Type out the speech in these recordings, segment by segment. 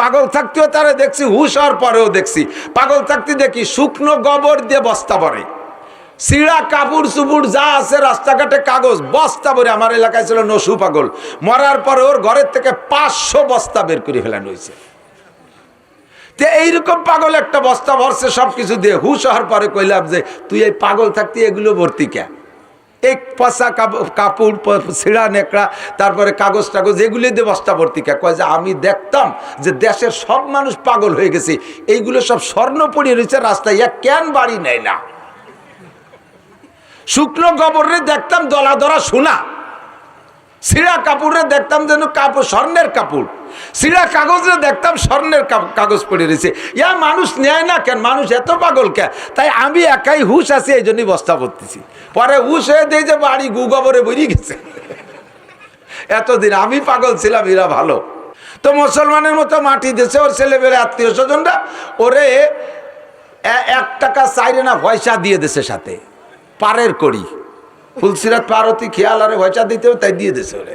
পাগল থাকতেও তারা দেখছি, হুশ হওয়ার পরেও দেখছি। পাগল থাকতে দেখি শুকনো গোবর দিয়ে বস্তা ভরে। সিঁড়া, কাপড় চুপুর যা আছে রাস্তাঘাটে কাগজ, বস্তা ভরে আমার এলাকায় ছিল নসু পাগল। মরার পরে ওর ঘরের থেকে পাঁচশো বস্তা বের করে ফেলানো হয়েছে। তে এইরকম পাগল একটা বস্তা ভরছে সব কিছু দিয়ে। হুশ হওয়ার পরে কইলাম যে, তুই এই পাগল থাকতে এগুলো ভর্তি কে? এক পচা কাপ- কাপড় ছিঁড়া, নেকড়া, তারপরে কাগজ টাগজ এগুলি দিয়ে বস্তা কয় যে আমি দেখতাম যে দেশের সব মানুষ পাগল হয়ে গেছে। এইগুলো সব স্বর্ণ পড়িয়ে রয়েছে, রাস্তায় ইয়া কেন বাড়ি নেয় না। শুকনো গোবরে দেখতাম দলা দরা শোনা সিরা কাপড়ে দেখতাম যেন কাপড় স্বর্ণের কাপড়। সিরা কাগজে দেখতাম স্বর্ণের কাগজ পড়ে রয়েছে। ইয়া মানুষ নেয় না কেন? মানুষ এত পাগল কে? তাই আমি একাই হুশ আছি, এই জন্যই বস্তা পড়তেছি। পরে হুশ হয়ে দিয়ে যে বাড়ি গু গোবরে বেরিয়ে গেছে। এতদিন আমি পাগল ছিলাম, এরা ভালো। তো মুসলমানের মতো মাটি দিয়েছে ওর ছেলেবেলে আত্মীয় স্বজনরা। ওরে এক টাকা চাইরে না পয়সা দিয়ে দেশে সাথে। পারের করি ফুলসিরাত পারতি খেয়াল আরে পয়সা দিতেও তাই দিয়ে দিছে ওরে।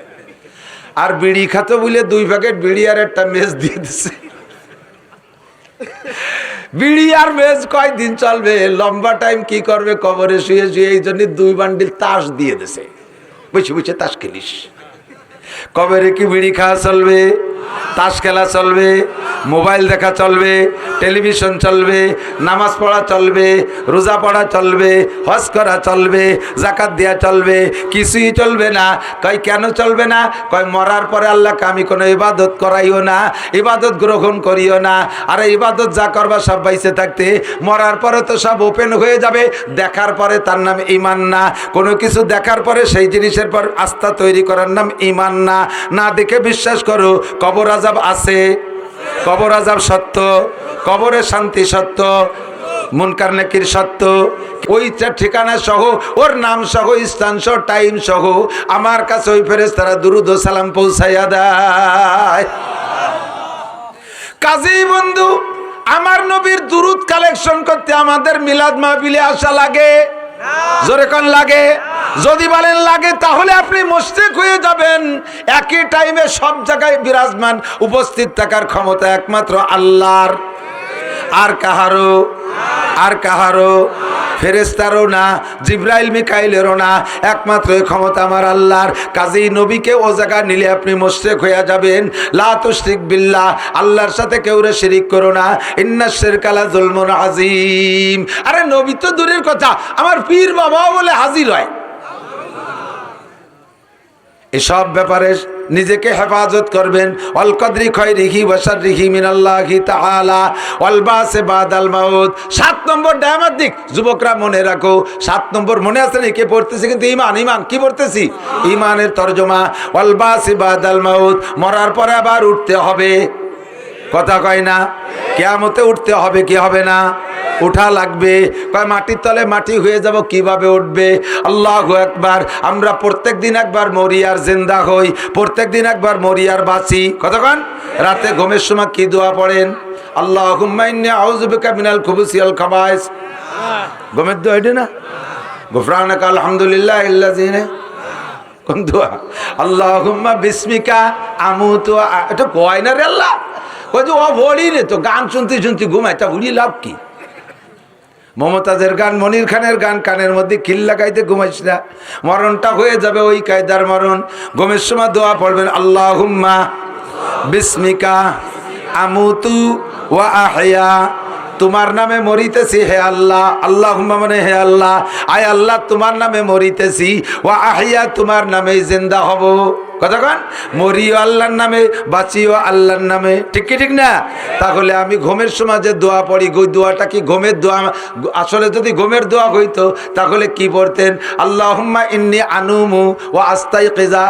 আর বিড়ি খাতো বলে দুই প্যাকেট বিড়ি আর একটা মেজ দিয়ে দিছে। বিড়ি আর মেজ কয়দিন চলবে? লম্বা টাইম কি করবে? কবরে শুয়ে শুয়ে এই জন্য দুই বান্ডিল তাস দিয়ে দিছে। বুঝে বুঝে তাস খেলিস। কবরে কি বিড়ি খাওয়া চলবে? তাস খেলা চলবে? মোবাইল দেখা চলবে, টেলিভিশন চলবে, নামাজ পড়া চলবে, রোজা পড়া চলবে, হজ করা চলবে, জাকাত দেওয়া চলবে, কিছুই চলবে না। কয়, কেন চলবে না? কয়, মরার পরে আল্লাহকে আমি কোনো ইবাদত করাইও না, ইবাদত গ্রহণ করিও না। আর, ইবাদত যা করবা সব বাইসে থাকতে, মরার পরে তো সব ওপেন হয়ে যাবে, দেখার পরে তার নাম ইমান না। কোনো কিছু দেখার পরে সেই জিনিসের পর আস্থা তৈরি করার নাম ইমান না। না দেখে বিশ্বাস করো, কবর আজাব আছে। কবর আজাব সত্য, কবরে শান্তি সত্য, মুনকার নাকির সত্য, ওইটা ঠিকানা সহ, ওর নাম সহ, স্থান সহ টাইম সহ, আমার কাছে ওই ফেরেস তারা দুরুদ সালাম পৌঁছাইয়া দেয়। কাজেই বন্ধু, আমার নবীর দুরুদ কালেকশন করতে আমাদের মিলাদ মাহবিলে আসা লাগে। জোরে কন লাগে। যদি বলেন লাগে, তাহলে আপনি মুস্তেক হয়ে যাবেন। একই টাইমে সব জায়গায় বিরাজমান, উপস্থিত থাকার ক্ষমতা একমাত্র আল্লাহর। আর কাহারও আর কাহারও ফেরেস্তারও না, জিব্রাইল, মিকাইলেরও না। একমাত্র ক্ষমতা আমার আল্লাহর। কাজেই নবীকে ও জায়গায় নিলে আপনি মোশেক হইয়া যাবেন। লা তুশরিক বিল্লাহ, আল্লাহর সাথে কেউ রে শিরিক করো না। ইন্না শিরকালা জুলমুন আজিম আরে নবী তো দূরের কথা, আমার পীর বাবাও বলে হাজির হয়। এসব ব্যাপারে নিজেকে হেফাজত করবেন। অলকদ্রি খয় রিহি বসার রিহি মিনাল্লাহি তাআলা। অলবাসে বাদাল মাউত। সাত নম্বর ডায়ামার দিক। যুবকরা মনে রাখো, সাত নম্বর মনে আছে নাকি? কে পড়তেছি কিন্তু ইমান ইমান। কি পড়তেছি? ইমানের তর্জমা। অলবাসে বাদাল মাউত। মরার পরে আবার উঠতে হবে। কথা কয় না? কেয়ামতে উঠতে হবে, কি হবে না? উঠা লাগবে। কয়, মাটির তলে মাটি হয়ে যাব, কীভাবে উঠবে? আল্লাহ একবার আমরা প্রত্যেক দিন একবার মরি আর জিন্দা হই প্রত্যেক দিন একবার মরি আর বাঁচি। কতক্ষণ? রাতে ঘুমের সময় কি দোয়া পড়েন? আল্লাহ আউজুবিকা মিনাল খুবুসিয়াল খাবাইস। ঘুমের দোয়া এটা না? গুফরানাক আলহামদুলিল্লাহ ইল্লাজিনে কোন দোয়া? আল্লাহুম্মা বিসমিকা আমুতু আ- এটা কয় না রে আল্লাহ? ওই যে, ও বলি রে, তো গান শুনতে শুনতে ঘুমায়, তা উড়ি লাভ কি? মমতাজের গান, মনির খানের গান, কানের মধ্যে কিল্লা গাইতে ঘুমাইস না। মরণটা হয়ে যাবে ওই কায়দার মরণ। ঘুমের সময় দোয়া পড়বেন আল্লাহ হুম্মা বিস্মিকা আমুতু ওয়া আহয়া। তোমার নামে মরিতেছি, হে আল্লাহ। আল্লাহ মানে হে আল্লাহ। আয় আল্লাহ, তোমার নামে মরিতেছি। ও আহিয়া, তোমার নামে জিন্দা হব। কতক্ষণ মরিও আল্লাহর নামে, বাঁচিও আল্লাহর নামে। ঠিক কি, ঠিক না? তাহলে আমি ঘুমের সময় যে দোয়া পড়ি ওই দোয়াটা কি ঘুমের দোয়া? আসলে যদি ঘুমের দোয়া হইতো, তাহলে কি পড়তেন? আল্লাহুম্মা ইন্নি আনুমু ও আস্তাই কেজা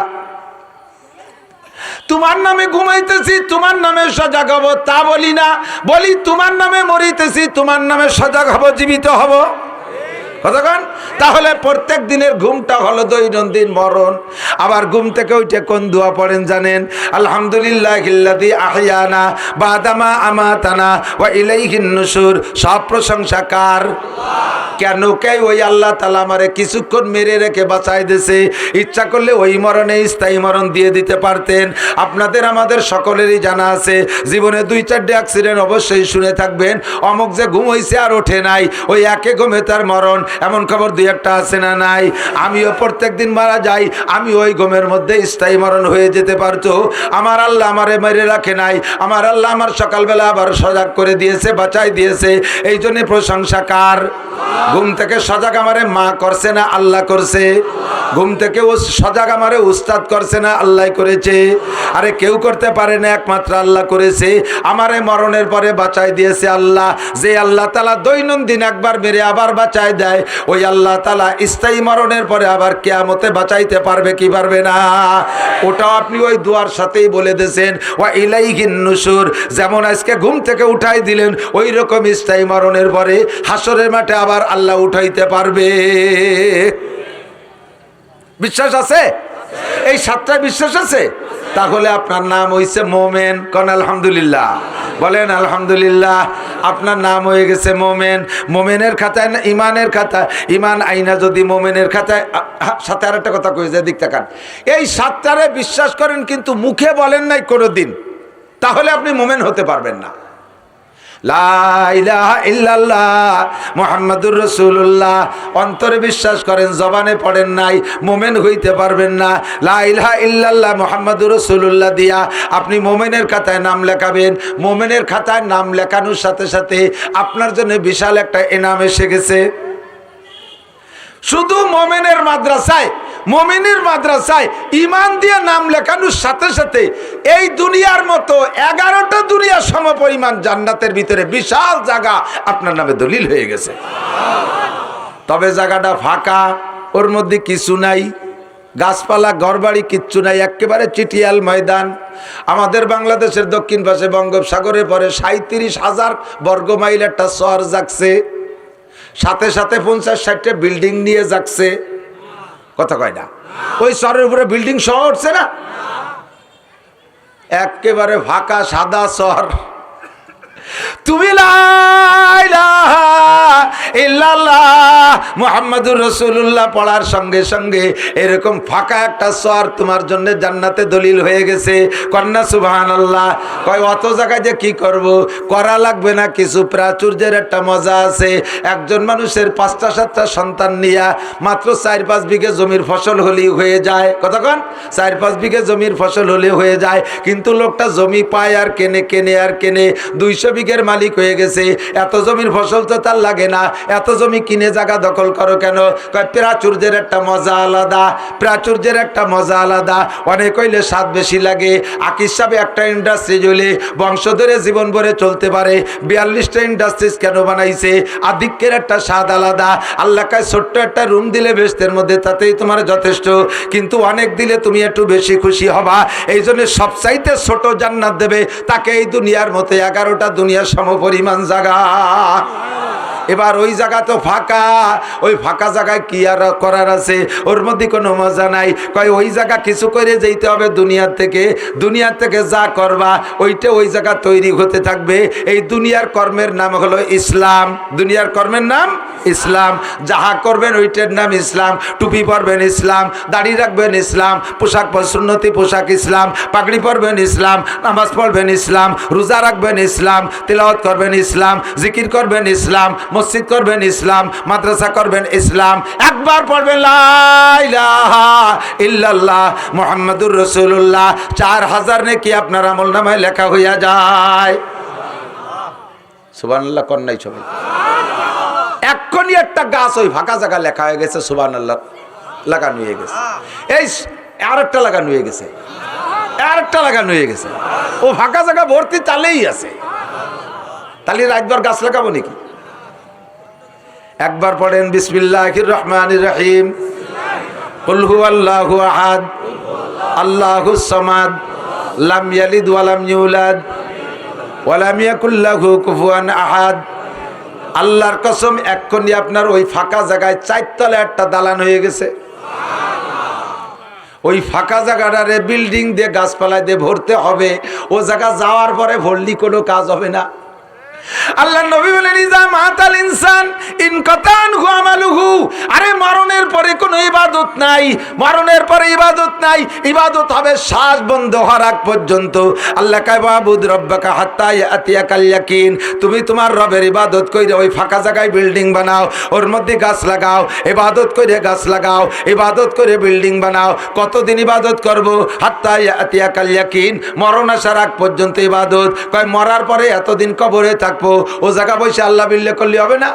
তোমার নামে ঘুমাইতেছি, তোমার নামে সজাগ হব, তা বলি না। বলি, তোমার নামে মরিতেছি, তোমার নামে সজাগ হব, জীবিত হব। কতক্ষণ তাহলে প্রত্যেক দিনের ঘুমটা হলো দৈনন্দিন মরণ। আবার ঘুম থেকে উঠে কোন দোয়া পড়েন জানেন? আলহামদুলিল্লাহ ইল্লাদি আহিয়ানা বাদামা আমাতানা ওয়া ইলাইহিন নুশুর সব প্রশংসা কার? কেন কে ওই আল্লাহ তালা আমারে কিছুক্ষণ মেরে রেখে বাঁচাই দিছে? ইচ্ছা করলে ওই মরণে স্থায়ী মরণ দিয়ে দিতে পারতেন। আপনাদের, আমাদের সকলেরই জানা আছে, জীবনে দুই চারটে অ্যাক্সিডেন্ট অবশ্যই শুনে থাকবেন। অমুক যে ঘুম হইছে আর ওঠে নাই, ওই একে ঘুমে তার মরণ। এমন খবর দুই একটা আছে না নাই? আমিও প্রত্যেক দিন মারা যাই, আমি ওই ঘুমের মধ্যে স্থায়ী মরণ হয়ে যেতে পারতো। আমার আল্লাহ আমারে মেরে রাখে নাই, আমার আল্লাহ আমার সকালবেলা আবার সজাগ করে দিয়েছে, বাঁচাই দিয়েছে। এই জন্য প্রশংসা কার? ঘুম থেকে সজাগ আমারে মা করছে না, আল্লাহ করছে? ঘুম থেকে ও সজাগ আমারে উস্তাদ করছে না, আল্লাহ করেছে? আরে কেউ করতে পারে না, একমাত্র আল্লাহ করেছে। আমারে মরণের পরে বাঁচাই দিয়েছে আল্লাহ। যে আল্লাহ তালা দৈনন্দিন একবার মেরে আবার বাঁচাই দেয় ওই আল্লাহ তালা স্থায়ী মরণের পরে আবার কেয়ামতে বাঁচাইতে পারবে কি পারবে না? ওটাও আপনি ওই দুয়ার সাথেই বলে দিয়েছেন, ওয়া ইলাইহিন নুশুর যেমন আজকে ঘুম থেকে উঠাই দিলেন ওই রকম স্থায়ী মরণের পরে হাসরের মাঠে আবার আল্লাহ উঠাইতে পারবে। বিশ্বাস আছে? এই সাতটা বিশ্বাস আছে? তাহলে আপনার নাম হইছে মোমেন। কন আলহামদুলিল্লাহ। বলেন, আলহামদুলিল্লাহ, আপনার নাম হয়ে গেছে মোমেন। মোমেনের খাতায় না, ইমানের খাতায়, ইমান আইনা যদি মোমেনের খাতায় সাথে আর একটা কথা কই যায় দিক তাকান। এই সাতটারে বিশ্বাস করেন, কিন্তু মুখে বলেন নাই কোনো দিন তাহলে আপনি মোমেন হতে পারবেন না। মোহাম্মদুর রসুল্লাহ অন্তরে বিশ্বাস করেন, জবানে পড়েন নাই, মোমেন হইতে পারবেন না। লাইলাহা ইল্লাল্লাহ মোহাম্মদুর রসুল্লাহ দিয়া আপনি মোমেনের খাতায় নাম লেখাবেন। মোমেনের খাতায় নাম লেখানোর সাথে সাথে আপনার জন্য বিশাল একটা এনাম এসে গেছে। শুধু মোমেনের মাদ্রাসায় মোমিনের মাদ্রাসায় ইমান দিয়ে নাম লেখানোর সাথে সাথে এই দুনিয়ার মতো এগারোটা দুনিয়া সম পরিমাণ জান্নাতের ভিতরে বিশাল জায়গা আপনার নামে দলিল হয়ে গেছে। তবে জায়গাটা ফাঁকা, ওর মধ্যে কিছু নাই। গাছপালা, ঘরবাড়ি কিচ্ছু নাই, একেবারে চিটিয়াল ময়দান। আমাদের বাংলাদেশের দক্ষিণ পাশে বঙ্গোপসাগরের পরে সাঁত্রিশ হাজার বর্গ মাইল একটা শহর জাগছে। সাথে সাথে পঞ্চাশ ষাটটা বিল্ডিং নিয়ে যাচ্ছে কথা কয় না। ওই শহরের উপরে বিল্ডিং শহর উঠছে না? একেবারে ফাঁকা সাদা শহর। তুমি মোহাম্মদুর রসুল্লাহ পড়ার সঙ্গে সঙ্গে এরকম ফাঁকা একটা সর তোমার জন্য জান্নাতে দলিল হয়ে গেছে। কন্যা সুবাহান আল্লাহ কয়, অত জায়গায় যে কি করব? করা লাগবে না কিছু, প্রাচুর্যের একটা মজা আছে। একজন মানুষের পাঁচটা, সাতটা সন্তান নিয়া মাত্র চার, পাঁচ বিঘে জমির ফসল হলেই হয়ে যায়। কতক্ষণ চার, পাঁচ বিঘে জমির ফসল হলে হয়ে যায়। কিন্তু লোকটা জমি পায় আর কেনে কেনে আর কেনে। দুইশো বিঘের মালিক হয়ে গেছে। এত জমির ফসল তো তার লাগে না। এত জমি কিনে জায়গা দখল করো কেন? প্রাচুর্যের একটা মজা আলাদা, প্রাচুর্যের একটা মজা আলাদা। অনেক হইলে স্বাদ বেশি লাগে। আকিস সাহেব একটা ইন্ডাস্ট্রি হইলে বংশ ধরে জীবন ভরে চলতে পারে। বিয়াল্লিশটা ইন্ডাস্ট্রিজ কেন বানাইছে? আধিক্যের একটা স্বাদ আলাদা। আল্লাহ কায়, ছোট্ট একটা রুম দিলে বেস্তের মধ্যে তাতেই তোমার যথেষ্ট। কিন্তু অনেক দিলে তুমি একটু বেশি খুশি হবা। এই জন্য সবচাইতে ছোট জান্নাত দেবে তাকে এই দুনিয়ার মতো এগারোটা দুনিয়ার সমপরিমাণ জায়গা। এবার ওই জায়গা তো ফাঁকা। ওই ফাঁকা জায়গায় কি আর করার আছে? ওর মধ্যে কোনো মজা নাই। কয়, ওই জায়গা কিছু করে যেতে হবে দুনিয়ার থেকে। দুনিয়ার থেকে যা করবা, ওইটা ওই জায়গা তৈরি হতে থাকবে। এই দুনিয়ার কর্মের নাম হলো ইসলাম। দুনিয়ার কর্মের নাম ইসলাম। যাহা করবেন ওইটার নাম ইসলাম। টুপি পরবেন ইসলাম। দাড়ি রাখবেন ইসলাম। পোশাক সুন্নতি, পোশাক ইসলাম। পাগড়ি পরবেন ইসলাম। নামাজ পড়বেন ইসলাম। রোজা রাখবেন ইসলাম। তিলাওয়াত করবেন ইসলাম। জিকির করবেন ইসলাম। মসজিদ করবেন ইসলাম, মাদ্রাসা করবেন ইসলাম, একবার পড়বেন ইল্লাল্লাহ মোহাম্মদুর রসুল্লাহ চার হাজার নাকি আপনার আমল নামায় লেখা হইয়া যায়। সুবানাল্লাহ কন্যাই ছবি। এক্ষুনি একটা গাছ ওই ফাঁকা জায়গা লেখা হয়ে গেছে সুবান আল্লাহ লাগানো হয়ে গেছে। এই আর একটা লাগানো হয়ে গেছে। আর একটা লাগানো হয়ে গেছে। ও ফাঁকা জায়গা ভর্তি তালেই আছে। তাহলে রাতবার গাছ লাগাবো নাকি? একবার পড়েন বিসমিল্লাহ রহমান রহিম। কুলহু আল্লাহ আহাদ আল্লাহু সমাদ, লাম ইয়ালিদ ইউলাদ ওয়ালাম ইয়াকুল লাহু কুফুয়ান আহাদ। আল্লাহর কসম, এক্ষুনি আপনার ওই ফাঁকা জায়গায় চারতলে একটা দালান হয়ে গেছে। ওই ফাঁকা জায়গাটারে বিল্ডিং দিয়ে গাছপালায় দিয়ে ভরতে হবে। ও জায়গা যাওয়ার পরে ভরলি কোনো কাজ হবে না। আল্লাহ নবী বলেন, ইজা মাতাল ইনসান, ইন কাতান হু আমালুহু। আরে, মরণের পরে কোনো ইবাদত নাই, মরণের পরে ইবাদত নাই, ইবাদত হবে শ্বাস বন্ধ হওয়ার আগ পর্যন্ত। আল্লাহ কায় বাবুদ রব্বাকা হাত্তা ইয়াতিয়া কাল ইয়াকিন। তুমি তোমার রবের ইবাদত কইরে ওই ফাঁকা জায়গায় বিল্ডিং বানাও, ওর মধ্যে গাছ লাগাও, ইবাদত করে গাছ লাগাও, ইবাদত করে বিল্ডিং বানাও। কতদিন ইবাদত করব? হাত্তা ইয়াতিয়া কাল ইয়াকিন। মরণ আসার আগ পর্যন্ত ইবাদত। কয়, মরার পরে এতদিন কবরে থাকব ও জায়গা বসে আল্লাহ বিল্লে করলে হবে না?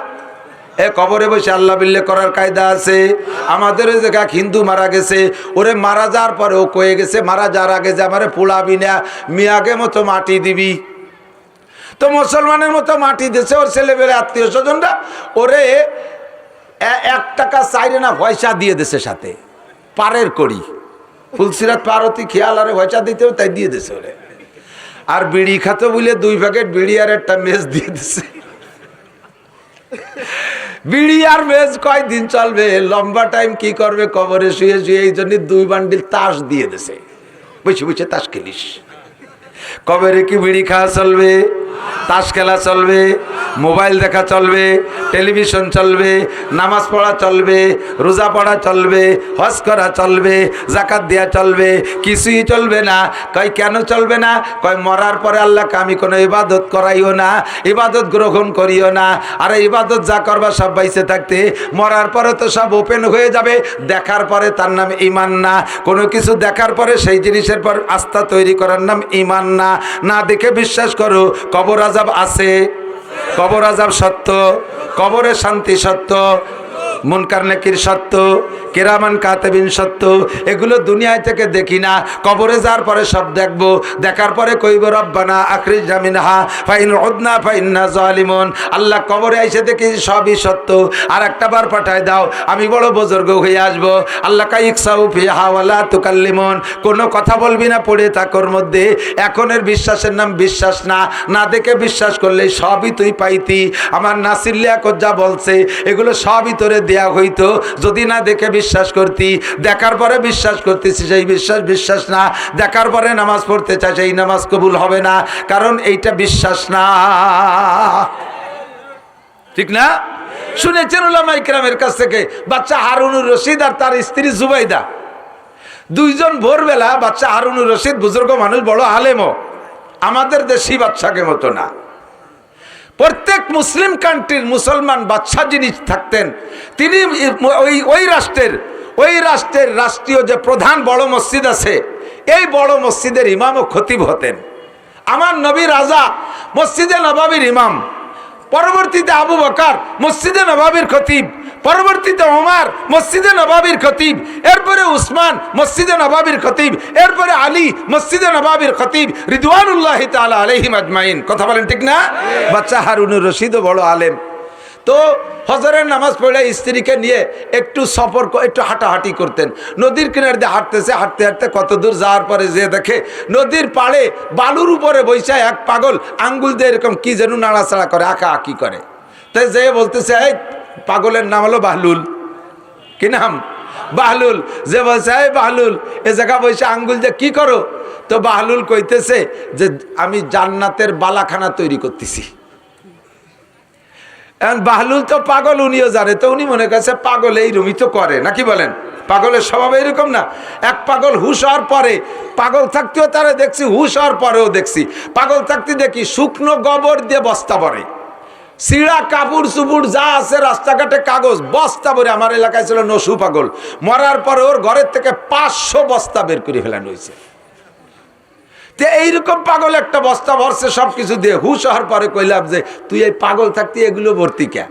এ কবরে বসে আল্লাহ বিল্লে করার কায়দা আছে। আমাদের ওই জায়গা হিন্দু মারা গেছে। ওরে মারা যাওয়ার পরে ও কয়ে গেছে, মারা যাওয়ার আগে যে আমারে পোড়াবি না মিয়াগে মতো মাটি দিবি। তো মুসলমানের মতো মাটি দিছে ওর ছেলেবেলে আত্মীয় স্বজনরা। ওরে এক টাকা চাইরে না পয়সা দিয়ে দিছে সাথে। পারের করি ফুলসিরাত পারতি খেয়াল আরে পয়সা দিতেও তাই দিয়ে দিছে ওরে। আর বিড়ি খাতো বলে দুই প্যাকেট বিড়ি আর একটা মেজ দিয়ে দিছে। বিড়ি আর মেজ কয়দিন চলবে? লম্বা টাইম কি করবে? কবরে শুয়ে শুয়ে এই জন্য দুই বান্ডিল তাস দিয়ে দিছে। বুঝে বুঝে তাস খেলিস। কবরে কি বিড়ি খাওয়া চলবে? তাস খেলা চলবে, মোবাইল দেখা চলবে, টেলিভিশন চলবে, নামাজ পড়া চলবে, রোজা পড়া চলবে, হজ করা চলবে, জাকাত দেওয়া চলবে, কিছুই চলবে না। কয়, কেন চলবে না? কয়, মরার পরে আল্লাহকে আমি কোনো ইবাদত করাইও না, ইবাদত গ্রহণ করিও না। আর, ইবাদত যা করবা সব বাইসে থাকতে, মরার পরে তো সব ওপেন হয়ে যাবে, দেখার পরে তার নাম ইমান না। কোনো কিছু দেখার পরে সেই জিনিসের পর আস্থা তৈরি করার নাম ইমান না। না দেখে বিশ্বাস করো কবর আজাব আছে? কবর আজাব সত্য কবরের শান্তি সত্য মুনকার নাকির সত্য, কেরামান কাতেবিন সত্য, এগুলো দুনিয়ায় থেকে দেখি না। কবরে যাওয়ার পরে সব দেখব, দেখার পরে কইব, রব্বানা আখরিজ জামিনহা ফাইন উদনা ফাইন্না জালিমন। আল্লাহ কবরে এসে দেখি সবই সত্য। আর একটা বার পাঠায় দাও, আমি বড় বুজুর্গ হয়ে আসব। আল্লাহ কাইকসাউ ফিহা ওয়ালা তুকাল্লিমন। কোনো কথা বলবি না, পড়ে থাকোর মধ্যে। এখনের বিশ্বাসের নাম বিশ্বাস না। না দেখে বিশ্বাস করলে সবই তুই পাইতি। আমার নাসিল্লিয়া যা বলছে, এগুলো সবই তোরে দেয়া হইতো। যদি না দেখে বিশ্বাস করতি, দেখার পরে বিশ্বাস করতেছি, সেই বিশ্বাস বিশ্বাস না। দেখার পরে নামাজ পড়তে চাই সেই নামাজ কবুল হবে না। কারণ এইটা বিশ্বাস না। ঠিক না? শুনেছেন ওলামা ইকরামের কাছ থেকে, বাচ্চা হারুনুর রশিদ আর তার স্ত্রী জুবাইদা। দুইজন ভোরবেলা বাচ্চা হারুনুর রশিদ, বুজুর্গ মানুষ, বড় আলেমও। আমাদের দেশি বাচ্চাকে মতো না। প্রত্যেক মুসলিম কান্ট্রির মুসলমান বাচ্চা যিনি থাকতেন, তিনি ওই ওই রাষ্ট্রের ওই রাষ্ট্রের রাষ্ট্রীয় যে প্রধান বড় মসজিদ আছে, এই বড় মসজিদের ইমাম ও খতিব হতেন। আমার নবী রাজা মসজিদে নবাবির ইমাম, পরবর্তীতে আবু বকার মসজিদে নবাবির খতিব পরবর্তীতে ওমার মসজিদে নবাবির খতিব এরপরে উসমান মসজিদে নবাবির খতিব এরপরে আলী মসজিদে নবাবির খতিব রিদওয়ানুল্লাহ তাআলা আলাইহিম আজমাইন। কথা বলেন ঠিক না? বাচ্চা হারুনুর রশিদও বড় আলেম। তো হজরের নামাজ পড়ে স্ত্রীকে নিয়ে একটু সফর একটু হাঁটাহাঁটি করতেন। নদীর কিনার দিয়ে হাঁটতেছে হাঁটতে হাঁটতে কত দূর যাওয়ার পরে যে দেখে নদীর পাড়ে বালুর উপরে বৈশা এক পাগল আঙ্গুল দিয়ে এরকম কি যেন নাড়াচাড়া করে আঁকা আঁকি করে। তাই যে বলতেছে এই পাগলের নাম হলো বাহলুল। কি নাম? বাহলুল। যে বলছে, এই বাহলুল, এ জায়গা বসে আঙ্গুল যে কি করো? তো বাহলুল কইতেছে যে, আমি জান্নাতের বালাখানা তৈরি করতেছি। এখন বাহলুল তো পাগল, উনিও জানে। তো উনি মনে করছে, পাগল এই রুমি তো করে। নাকি বলেন? পাগলের স্বভাব এরকম না। এক পাগল হুশ হওয়ার পরে, পাগল থাকতেও তারা দেখছি, হুশ হওয়ার পরেও দেখছি। পাগল থাকতে দেখি শুকনো গোবর দিয়ে বস্তা ভরে। সিঁড়া, কাপড় চুপুর যা আছে রাস্তাঘাটে কাগজ, বস্তা ভরে আমার এলাকায় ছিল নসু পাগল। মরার পরে ওর ঘরের থেকে পাঁচশো বস্তা বের করে ফেলানো হয়েছে। তে এইরকম পাগল একটা বস্তা ভরছে সব কিছু দিয়ে হুশ হওয়ার পরে কইলাম যে, তুই এই পাগল থাকতে, এগুলো ভর্তি কে?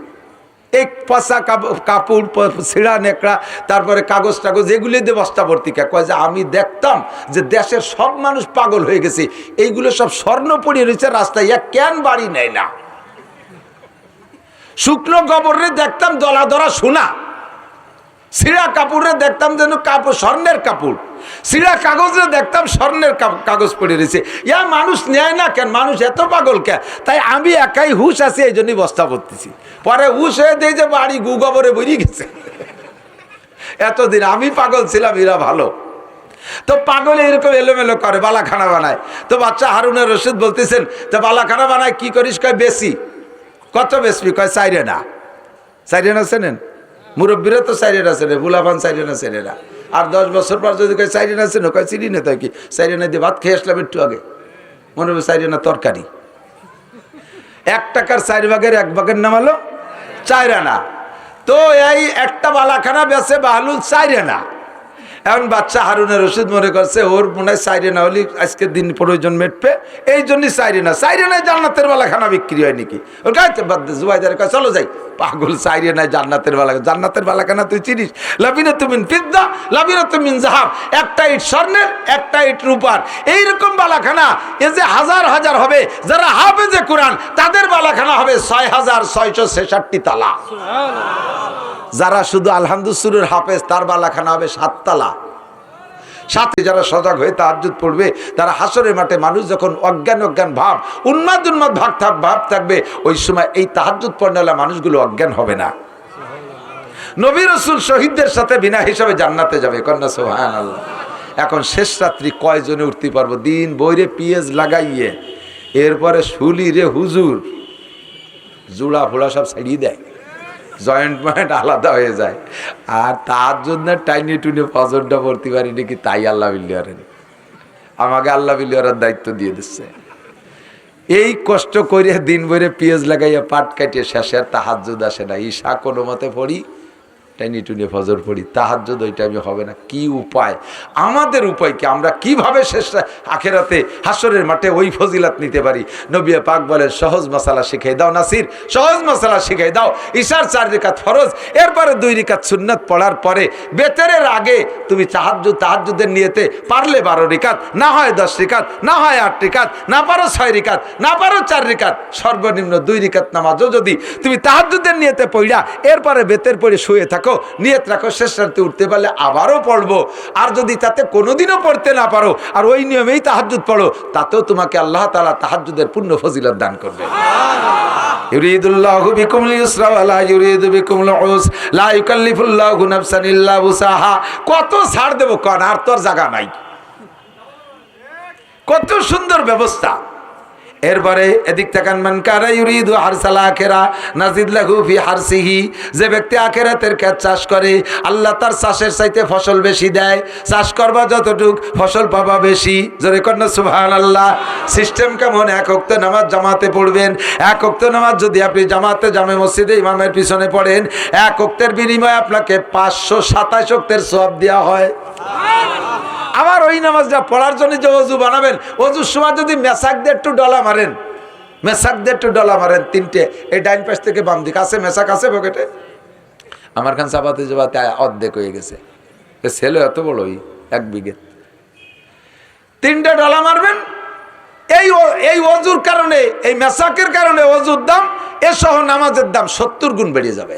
এক কাপ- কাপড় ছিঁড়া নেকড়া, তারপরে কাগজ টাগজ, এগুলো দিয়ে বস্তা ভর্তি কে? কয় যে, আমি দেখতাম যে দেশের সব মানুষ পাগল হয়ে গেছে। এইগুলো সব স্বর্ণ পড়িয়ে রয়েছে, রাস্তায় এক কেন বাড়ি নেয় না। শুকনো গোবরে দেখতাম দলা দরা শোনা ছিঁড়া কাপড়ে দেখতাম যেন কাপড় স্বর্ণের কাপড়। সিরা কাগজে দেখতাম স্বর্ণের কাগজ পড়ে রয়েছে। ইয়া মানুষ নেয় না কেন? মানুষ এত পাগল কে? তাই আমি একাই হুশ আছি, এই জন্যই বস্তা করতেছি। পরে হুশ হয়ে দিয়ে যে বাড়ি গু গোবরে বেরিয়ে গেছে। এতদিন আমি পাগল ছিলাম, এরা ভালো। তো পাগল এরকম এলোমেলো করে, বালাখানা বানায়। তো বাচ্চা হারুনের রশিদ বলতেছেন, তো বালাখানা বানায় কি করিস? কয়, বেশি। কত বেশি কয় চাইরে না চাইরে না চেনেন? মুরব্বীরা তো চাইরে না চেনে বুলাফান চাইরে না। আর দশ বছর পর যদি কয় চাইরে না কয়, চিনি না তাই কি? চাইরে না দিয়ে ভাত খেয়ে আসলাম একটু আগে। মনে হবে চাইরে না তরকারি। এক টাকার চার ভাগের এক ভাগের নাম হলো চাইরানা তো এই একটা বালাখানা বেছে বাহালুল চাইরানা এখন বাচ্চা হারুনের রশিদ মনে করছে ওর মনে হয় সাইরে না হলে আজকে দিন প্রয়োজন মেটবে। এই জন্যই সাইরে না সাইরে নাই জান্নাতের বালাখানা বিক্রি হয় নাকি? ওর গাইতে বাদ জুবাইদার কাছে চলো যাই। পাগল সাইরে নাই জান্নাতের বালা জান্নাতের বালাখানা তুই চিনিস? লাবিনা তুমিন ফিদ্দা লাবিনা তুমিন জাহাব একটা ইট স্বর্ণের একটা ইট রূপার। এইরকম বালাখানা এ যে হাজার হাজার হবে যারা হাফেজে কোরআন তাদের বালাখানা হবে ছয় হাজার ছয়শো ছেষট্টি তালা। যারা শুধু আলহামদুসুরের হাফেজ তার বালাখানা হবে সাততলা সাথে যারা সজাগ হয়ে তাহাজুদ পড়বে, তারা হাসরের মাঠে মানুষ যখন অজ্ঞান অজ্ঞান ভাব, উন্মাদ উন্মাদ ভাব থাক, ভাব থাকবে, ওই সময় এই তাহাজুদ পড়নেওয়ালা মানুষগুলো অজ্ঞান হবে না। নবী রসুল শহীদদের সাথে বিনা হিসাবে জান্নাতে যাবে, কন্যা সোহান এখন শেষ রাত্রি কয়জনে উঠতে পারব? দিন বইরে পিএস লাগাইয়ে, এরপরে শুলি রে হুজুর, জুড়া ফোড়া সব ছাড়িয়ে দেয়। জয়েন্ট পয়েন্ট আলাদা হয়ে যায়। আর তার জন্য টাইনি টুনে ফজরটা পড়তে পারি নাকি তাই আল্লাহ বিল্লিয়ারেন আমাকে আল্লাহ বিল্লিহরার দায়িত্ব দিয়ে দিচ্ছে। এই কষ্ট করে দিন ভরে পেঁয়াজ লাগাইয়া পাট কাটিয়ে শেষে আর তাহাজ্জুদ আসে না। ঈশা কোনো মতে পড়ি টাইনি টুনি ফজর পড়ি, তাহাজ্জুদ ওই টাইমে হবে না। কি উপায়? আমাদের উপায় কি আমরা কীভাবে শেষ আখেরাতে হাসরের মাঠে ওই ফজিলাত নিতে পারি? নবিয়া পাক বলেন, সহজ মশালা শিখাই দাও নাসির, সহজ মশালা শিখাই দাও। ঈশার চার রেখাত ফরজ, এরপরে দুই রেখাত সুন্নত পড়ার পরে বেতেরের আগে তুমি তাহাজ্জুদ, তাহাজ্জুদের নিয়েতে পারলে বারো রেখাত, না হয় দশ রেখাত, না হয় আট রেখাত, না পারো ছয় রেখাত, না পারো চার রেখাত, সর্বনিম্ন দুই রেখাত নামাজও যদি তুমি তাহাজ্জুদের নিয়েতে পড়া এরপরে বেতের পড়ে শুয়ে থাকো নিয়ত রাখো, শেষ রাতে উঠতে পারলে আবারও পড়ব। আর যদি তাতে কোনোদিনও পড়তে না পারো, আর ওই নিয়মেই তাহাজ্জুদ পড়ো, তাতেও তোমাকে আল্লাহ তালা তাহাজ্জুদের পূর্ণ ফজিলত দান করবে। কত ছাড় দেব কন? আর তোর জায়গা নাই। কত সুন্দর ব্যবস্থা। এরপরে এদিক তাকান, মান কারা ইউরিদু হারসাল আখেরা, নাজিদ লাহু ফি হারসিহি। যে ব্যক্তি আখেরাতের ক্ষেত চাষ করে, আল্লাহ তার চাষের চাইতে ফসল বেশি দেয়। চাষ করবা যতটুক, ফসল পাবা বেশি। জোরে কন্যা সুবহান আল্লাহ সিস্টেম কেমন? এক অক্ত নামাজ জামাতে পড়বেন। এক অক্ত নামাজ যদি আপনি জামাতে জামে মসজিদে ইমামের পিছনে পড়েন, এক অক্তের বিনিময়ে আপনাকে পাঁচশো সাতাশ অক্তের সব দেওয়া হয়। আবার ওই নামাজটা পড়ার জন্য যে অজু বানাবেন অজুর সময় যদি মেসাক দিয়ে একটু ডলা মারেন মেসাক দিয়ে একটু ডলা মারেন তিনটে এই ডাইন পাশ থেকে বাম দিকে আছে মেসাক আছে পকেটে? আমার খান চাপাতে চাপাতে অর্ধেক হয়ে গেছে। ছেলে এত বড় ওই এক বিঘে। তিনটে ডলা মারবেন এই এই অজুর কারণে এই মেসাকের কারণে অজুর দাম এ সহ নামাজের দাম সত্তর গুণ বেড়ে যাবে।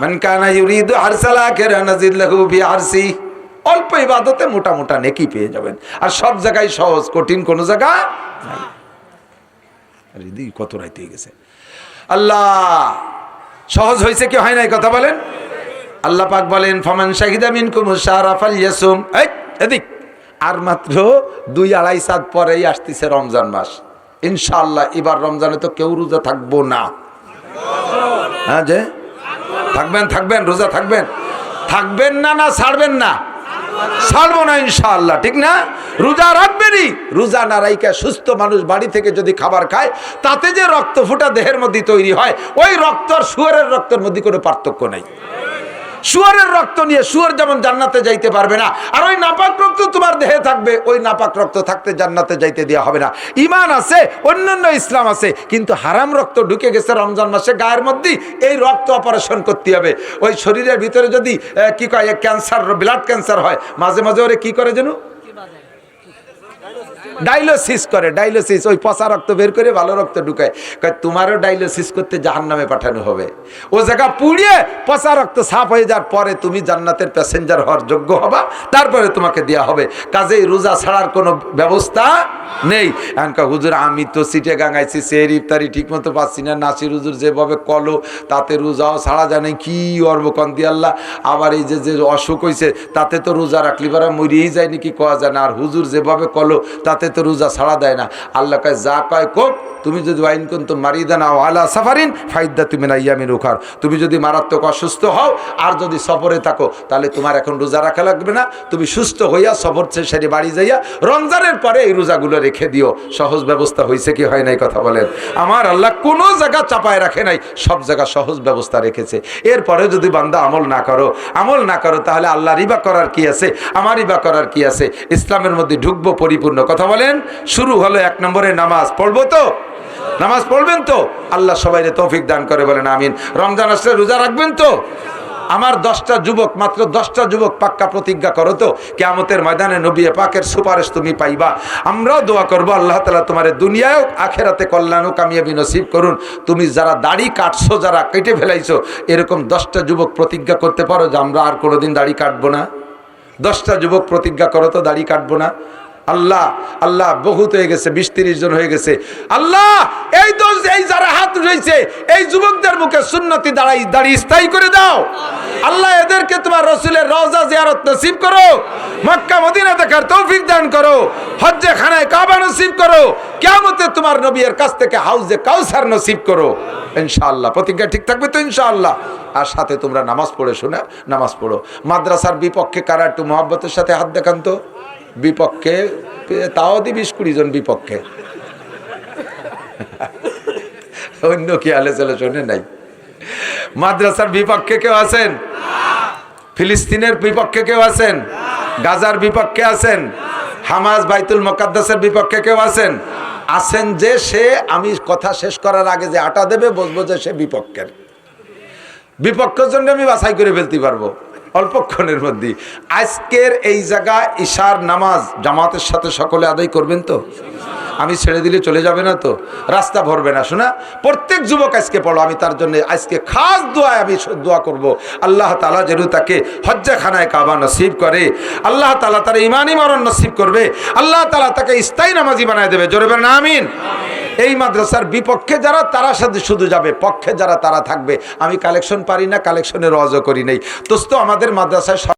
মান কানা ইউরিদু হারসাল আখিরা নাজিদ লাহু ফি হারসি অল্প ইবাদতে মোটা মোটা নেকি পেয়ে যাবেন। আর সব জায়গায় সহজ, কঠিন কোন জায়গা কত রাইতে গেছে। আল্লাহ, সহজ হয়েছে কি হয় নাই কথা বলেন? আল্লাহ পাক বলেন, ফমান শাহিদা মিনকুম শাহরা ফালিয়াসুম এই, এদিক। আর মাত্র দুই আড়াই সাত পরেই আসতেছে রমজান মাস। ইনশাআল্লাহ, এবার রমজানে তো কেউ রোজা থাকব না। হ্যাঁ যে? থাকবেন থাকবেন, রোজা থাকবেন। থাকবেন না না, ছাড়বেন না। ছাড়বো না ইনশাআল্লাহ, ঠিক না? রোজা রাখবেনই। রোজা না রাইকা সুস্থ মানুষ বাড়ি থেকে যদি খাবার খায়, তাতে যে রক্ত ফুটা দেহের মধ্যে তৈরি হয়, ওই রক্ত আর শুয়ারের রক্তের মধ্যে কোনো পার্থক্য নেই। শুয়ারের রক্ত নিয়ে শুয়ার যেমন জান্নাতে যাইতে পারবে না, আর ওই নাপাক রক্ত তোমার দেহে থাকবে, ওই নাপাক রক্ত থাকতে জান্নাতে যাইতে দেওয়া হবে না। ইমান আছে, অন্যান্য ইসলাম আছে, কিন্তু হারাম রক্ত ঢুকে গেছে রমজান মাসে, গায়ের মধ্যেই এই রক্ত অপারেশন করতে হবে। ওই শরীরের ভিতরে যদি কি কয় ক্যান্সার, ব্লাড ক্যান্সার হয়, মাঝে মাঝে ওরে কি করে যেন? ডাইলোসিস করে ডাইলোসিস ওই পচা রক্ত বের করে ভালো রক্ত ঢুকায়। কয়, তোমারও ডাইলোসিস করতে জাহান নামে পাঠানো হবে। ও জায়গা পুড়িয়ে পচা রক্ত সাফ হয়ে যাওয়ার পরে তুমি জান্নাতের প্যাসেঞ্জার হওয়ার যোগ্য হবা, তারপরে তোমাকে দেওয়া হবে। কাজেই রোজা ছাড়ার কোনো ব্যবস্থা নেই। এনকা হুজুর, আমি তো সিটে গাঙাইছি সের ইফতারি ঠিক মতো পাচ্ছি না, নাসির হুজুর যেভাবে কলো, তাতে রোজাও ছাড়া জানে, কি অর্ব কন্দি আল্লাহ। আবার এই যে যে অসুখ হয়েছে তাতে তো রোজা রাখলি পারা মরিয়েই যায় নাকি কওয়া যায় না। আর হুজুর যেভাবে কলো, তাতে তো রোজা ছাড়া দেয় না। আল্লাহ কয়, যা কয় কোক তুমি যদি ওয়াইন কিন্তু মারিদা নাও আলা সাফারিন ফাইদা তুমি না ইয়ামিন উখার। তুমি যদি মারাত্মক অসুস্থ হও আর যদি সফরে থাকো, তাহলে তোমার এখন রোজা রাখা লাগবে না। তুমি সুস্থ হইয়া সফর সেরে বাড়ি যাইয়া রমজানের পরে এই রোজাগুলো রেখে দিও। সহজ ব্যবস্থা হয়েছে কি হয় নাই কথা বলেন। আমার আল্লাহ কোনো জায়গা চাপায় রাখে নাই, সব জায়গা সহজ ব্যবস্থা রেখেছে। এরপরে যদি বান্দা আমল না করো, আমল না করো, তাহলে আল্লাহ রিবা করার কি আছে? আমার রিবা করার কি আছে? ইসলামের মধ্যে ঢুকবো পরিপূর্ণ। কথা বলেন। শুরু হলো এক নম্বরে নামাজ। পড়ব তো? নামাজ পড়বেন তো? আল্লাহ সবাইরে তৌফিক দান করে বলেন, আমিন। রমজান আসলে রোজা রাখবেন তো? আমার দশটা যুবক, মাত্র দশটা যুবক পাক্কা প্রতিজ্ঞা করো তো, কেয়ামতের ময়দানে নবী পাকের সুপারিশ তুমি পাইবা। আমরাও দোয়া করব, আল্লাহ তালা তোমার দুনিয়ায় আখেরাতে কল্যাণ কামিয়াবি নসিব করুন। তুমি যারা দাড়ি কাটছো, যারা কেটে ফেলাইছো, এরকম দশটা যুবক প্রতিজ্ঞা করতে পারো যে আমরা আর কোনোদিন দাড়ি কাটবো না? দশটা যুবক প্রতিজ্ঞা করো তো, দাড়ি কাটবো না? আল্লাহ আল্লাহ বহুত হয়ে গেছে, বিশ তিরিশ জন হয়ে গেছে। আল্লাহ, এই দোষ এই যারা হাত উঠেছে এই যুবকদের মুখে সুন্নতি দাঁড়াই, দাঁড়িয়ে স্থায়ী করে দাও। আল্লাহ এদেরকে তোমার রসুলের রওজা জিয়ারত নসিব করো। মক্কা, মদিনা দেখার তৌফিক দান করো। হজ্জে খানায় কাবা নসিব করো। কেমতে তোমার নবীর কাছ থেকে হাউজে কাউসার নসিব করো। ইনশাআল্লাহ। প্রতিজ্ঞা ঠিক থাকবে তো ইনশাআল্লাহ? আর সাথে তোমরা নামাজ পড়ে শোনা, নামাজ পড়ো। মাদ্রাসার বিপক্ষে কারা একটু মহাব্বতের সাথে হাত দেখান তো? বিপক্ষে, তাও দি বিশ কুড়ি জন বিপক্ষে। অন্য কি আলোচনা নাই? মাদ্রাসার বিপক্ষে কেউ আছেন? ফিলিস্তিনের বিপক্ষে কেউ আছেন? গাজার বিপক্ষে আছেন? হামাজ বাইতুল মোকাদ্দাসের বিপক্ষে কেউ আছেন? আছেন যে সে, আমি কথা শেষ করার আগে যে আটা দেবে, বসবো যে সে বিপক্ষের। বিপক্ষের জন্য আমি বাছাই করে ফেলতে পারব। অল্পক্ষণের মধ্যে আজকের এই জায়গা ঈশার নামাজ জামাতের সাথে সকলে আদায় করবেন তো? আমি ছেড়ে দিলে চলে যাবে না তো? রাস্তা ভরবে না, শোনা? প্রত্যেক যুবক আজকে পড়ো, আমি তার জন্য আজকে খাস দোয়ায় আমি দোয়া করব। আল্লাহ তালা যেন তাকে হজ্জাখানায় কাবা নসিব করে। আল্লাহ তালা তার ইমানি মরণ নসিব করবে। আল্লাহ তালা তাকে স্থায়ী নামাজি বানায় দেবে। জোরে না আমিন। এই মাদ্রাসার বিপক্ষে যারা, তারা সাথে শুধু যাবে। পক্ষে যারা, তারা থাকবে। আমি কালেকশন পারি না কালেকশনের অজ করি নেই। দোস্ত, আমাদের মাদ্রাসায়